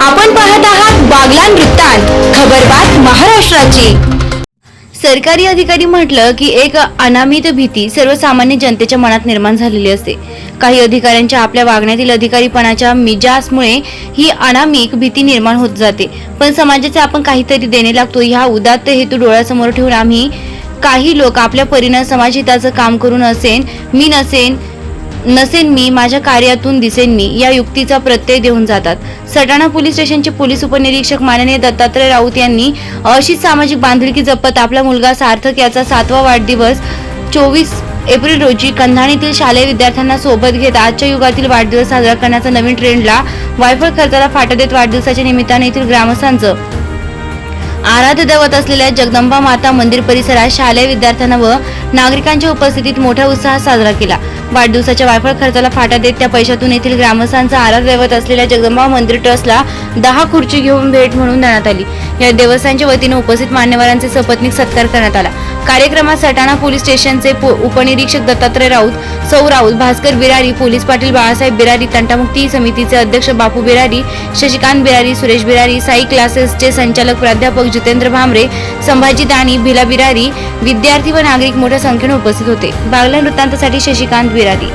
आपण पाहत आहात बागलान वृत्तांत खबरबात महाराष्ट्राची. सरकारी अधिकारी म्हटलं की एक अनामित भीती सर्वसामान्य जनतेच्या मनात निर्माण झालेली असते. काही अधिकाऱ्यांच्या आपल्या वागण्यातील अधिकारीपणाच्या मिजासमुळे ही अनामिक भीती निर्माण होत जाते. पण समाजाचे आपण काहीतरी देणे लागतो ह्या उदात्त हेतू डोळ्यासमोर ठेवून आम्ही काही लोक आपल्या परीनं समाजहिताचं काम करून असेन मी नसेन नसेन मी माझ्या कार्यातून दिसेन मी या युक्तीचा प्रत्यय देऊन जातात. सटाणा पोलीस स्टेशनचे पोलीस उपनिरीक्षक माननीय दत्तात्रय राऊत यांनी अशीच सामाजिक बांधिलकी जपत आपला मुलगा सार्थक याचा सातवा वाढदिवस चोवीस एप्रिल रोजी कंधाणीतील शालेय विद्यार्थ्यांना सोबत घेत आजच्या युगातील वाढदिवस साजरा करण्याचा नवीन ट्रेंडला वायफळ खर्चाला फाटा देत वाढदिवसाच्या निमित्ताने येथील ग्रामस्थांचं आराध्य दैवत असलेल्या जगदंबा माता मंदिर परिसरात शालेय विद्यार्थ्यांना व नागरिकांच्या उपस्थितीत मोठ्या उत्साहात साजरा केला. वाढदिवसाच्या वायफळ खर्चाला फाटा देत त्या पैशातून येथील ग्रामस्थांचा आराध्य दैवत असलेल्या जगदंबा मंदिर ट्रस्टला दहा खुर्ची घेऊन भेट म्हणून देण्यात आली. या देवस्थानच्या वतीने उपस्थित मान्यवरांचे सपत्नीक सत्कार करण्यात आला. कार्यक्रमात सटाणा पोलीस स्टेशनचे उपनिरीक्षक दत्तात्रय राऊत सौ राऊत भास्कर बिरारी पोलीस पाटील बाळासाहेब बिरारी तंटामुक्ती समितीचे अध्यक्ष बापू बिरारी शशिकांत बिरारी सुरेश बिरारी साई क्लासेसचे संचालक प्राध्यापक जितेंद्र भामरे संभाजी दाणी भिला बिरारी विद्यार्थी व नागरिक मोठ्या संख्येने उपस्थित होते. बागला वृत्तांतासाठी शशिकांत बिरारी